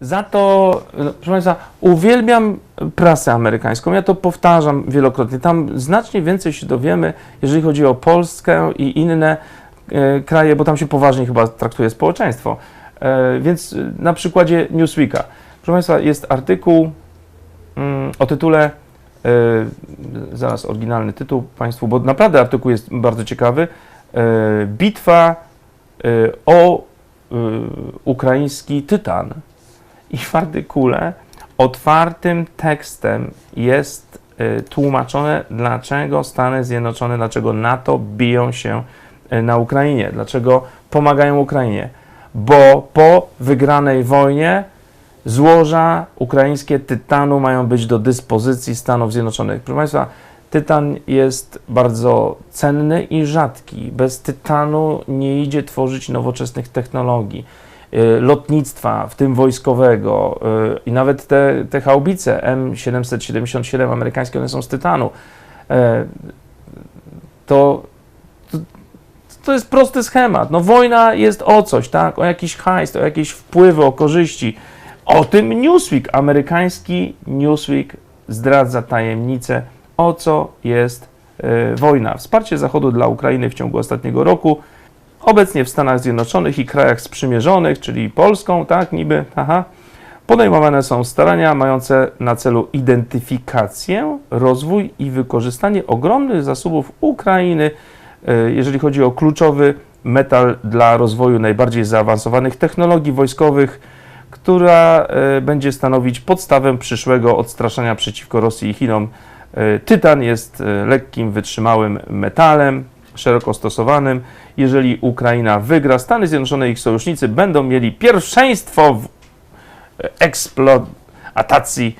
Za to, proszę Państwa, uwielbiam prasę amerykańską. Ja to powtarzam wielokrotnie. Tam znacznie więcej się dowiemy, jeżeli chodzi o Polskę i inne e, kraje, bo tam się poważnie chyba traktuje społeczeństwo. E, więc e, na przykładzie Newsweeka. Proszę Państwa, jest artykuł mm, o tytule, e, zaraz oryginalny tytuł Państwu, bo naprawdę artykuł jest bardzo ciekawy. E, bitwa o ukraiński tytan. I w artykule otwartym tekstem jest y, tłumaczone, dlaczego Stany Zjednoczone, dlaczego NATO biją się y, na Ukrainie, dlaczego pomagają Ukrainie. Bo po wygranej wojnie złoża ukraińskie tytanu mają być do dyspozycji Stanów Zjednoczonych. Proszę Państwa, tytan jest bardzo cenny i rzadki. Bez tytanu nie idzie tworzyć nowoczesnych technologii lotnictwa, w tym wojskowego y, i nawet te, te haubice M777 amerykańskie, one są z tytanu. E, To, to, to jest prosty schemat. No wojna jest o coś, tak? O jakiś hajs, o jakieś wpływy, o korzyści. O tym Newsweek, amerykański Newsweek zdradza tajemnicę, o co jest e, wojna. Wsparcie Zachodu dla Ukrainy w ciągu ostatniego roku Obecnie w Stanach Zjednoczonych i krajach sprzymierzonych, czyli Polską, tak, niby, aha, podejmowane są starania mające na celu identyfikację, rozwój i wykorzystanie ogromnych zasobów Ukrainy, e, jeżeli chodzi o kluczowy metal dla rozwoju najbardziej zaawansowanych technologii wojskowych, która e, będzie stanowić podstawę przyszłego odstraszania przeciwko Rosji i Chinom. E, Tytan jest lekkim, wytrzymałym metalem, szeroko stosowanym. Jeżeli Ukraina wygra, Stany Zjednoczone i ich sojusznicy będą mieli pierwszeństwo w eksploatacji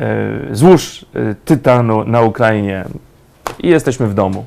e, złóż e, tytanu na Ukrainie. I jesteśmy w domu.